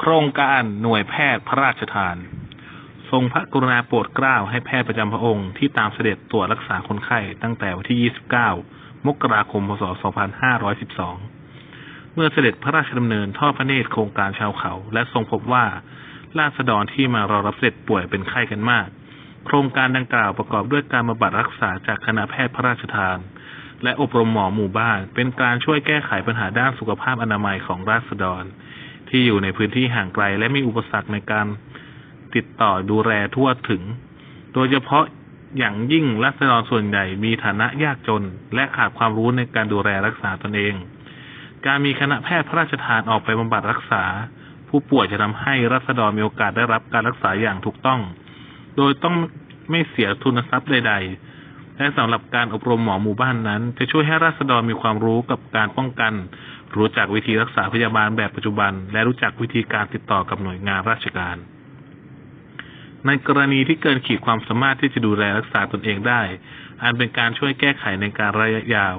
โครงการหน่วยแพทย์พระราชทาน ทรงพระกรุณาโปรดเกล้าให้แพทย์ประจำพระองค์ที่ตามเสด็จตรวจรักษาคนไข้ตั้งแต่วันที่ 29 มกราคม พศ 2512 เมื่อเสด็จพระราชดำเนินทอดพระเนตรโครงการชาวเขา และทรงพบว่าราษฎรที่มารอรับเสด็จป่วยเป็นไข้กันมาก โครงการดังกล่าวประกอบด้วยการบำบัดรักษาจากคณะแพทย์พระราชทาน และอบรมหมอหมู่บ้าน เป็นการช่วยแก้ไขปัญหาด้านสุขภาพอนามัยของราษฎร ที่อยู่ในพื้นที่ห่างไกล และมีอุปสรรคในการติดต่อดูแลทั่วถึง โดยเฉพาะอย่างยิ่งรัษฎรส่วนใหญ่มีฐานะยากจน และขาดความรู้ในการดูแลรักษาตนเอง การมีคณะแพทย์พระราชทานออกไปบำบัดรักษา ผู้ป่วยจะทำให้รัษฎรมีโอกาสได้รับการรักษาอย่างถูกต้อง โดยต้องไม่เสียทุนทรัพย์ใด ๆ และสำหรับการอบรมหมอหมู่บ้านนั้น จะช่วยให้ราษฎรมีความรู้กับการป้องกัน รู้จักวิธีรักษาพยาบาลแบบปัจจุบัน และรู้จักวิธีการติดต่อกับหน่วยงานราชการ ในกรณีที่เกินขีดความสามารถที่จะดูแลรักษาตนเองได้ อันเป็นการช่วยแก้ไขในการระยะยาว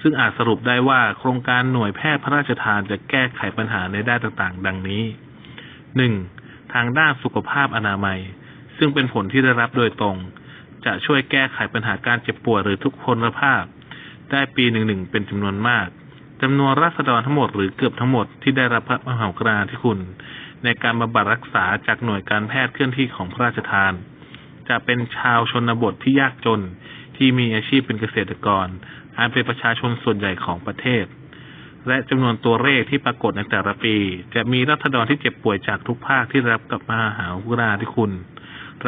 ซึ่งอาจสรุปได้ว่าโครงการหน่วยแพทย์พระราชทานจะแก้ไขปัญหาในด้านต่างๆ ดังนี้หนึ่งทางด้านสุขภาพอนามัย ซึ่งเป็นผลที่ได้รับโดยตรง จะช่วยแก้ไขปัญหาการเจ็บป่วยหรือทุกพลภาพ ได้ปีหนึ่งหนึ่งเป็นจำนวนมากจำนวนราษฎรทั้งหมดหรือเกือบทั้งหมดที่ได้รับพระมหากรุณาธิคุณ ในการบำบัดรักษาจากหน่วยการแพทย์เคลื่อนที่ของพระราชทาน จะเป็นชาวชนบทที่ยากจนที่มีอาชีพเป็นเกษตรกรอันเป็นประชาชนส่วนใหญ่ของประเทศ และจำนวนตัวเลขที่ปรากฏในแต่ละปี จะมีรัษฎรที่เจ็บป่วยจากทุกภาคที่รับกับมหากรุณาธิคุณ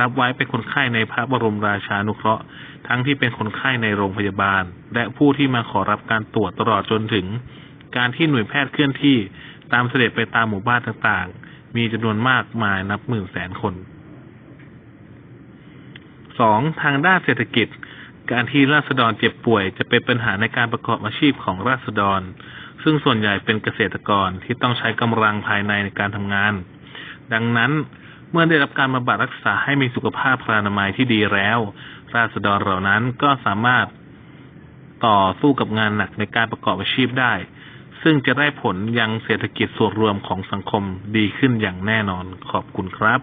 รับไว้เป็นคนไข้ในพระบรมราชานุเคราะห์ ทั้งที่เป็นคนไข้ในโรงพยาบาล และผู้ที่มาขอรับการตรวจตลอดจนถึง การที่หน่วยแพทย์เคลื่อนที่ตามเสด็จไปตามหมู่บ้านต่างๆ มีจำนวนมากมายนับหมื่นแสนคนสองทางด้านเศรษฐกิจ การที่ราษฎรเจ็บป่วย จะเป็นปัญหาในการประกอบอาชีพของราษฎร ซึ่งส่วนใหญ่เป็นเกษตรกรที่ต้องใช้กำลังภายในในการทำงาน ดังนั้น เมื่อได้รับการบำบัดรักษาให้มีสุขภาพพลานามัยที่ดีแล้ว ราษฎรเหล่านั้นก็สามารถต่อสู้กับงานหนักในการประกอบอาชีพได้ ซึ่งจะได้ผลยังเศรษฐกิจส่วนรวมของสังคมดีขึ้นอย่างแน่นอนขอบคุณครับ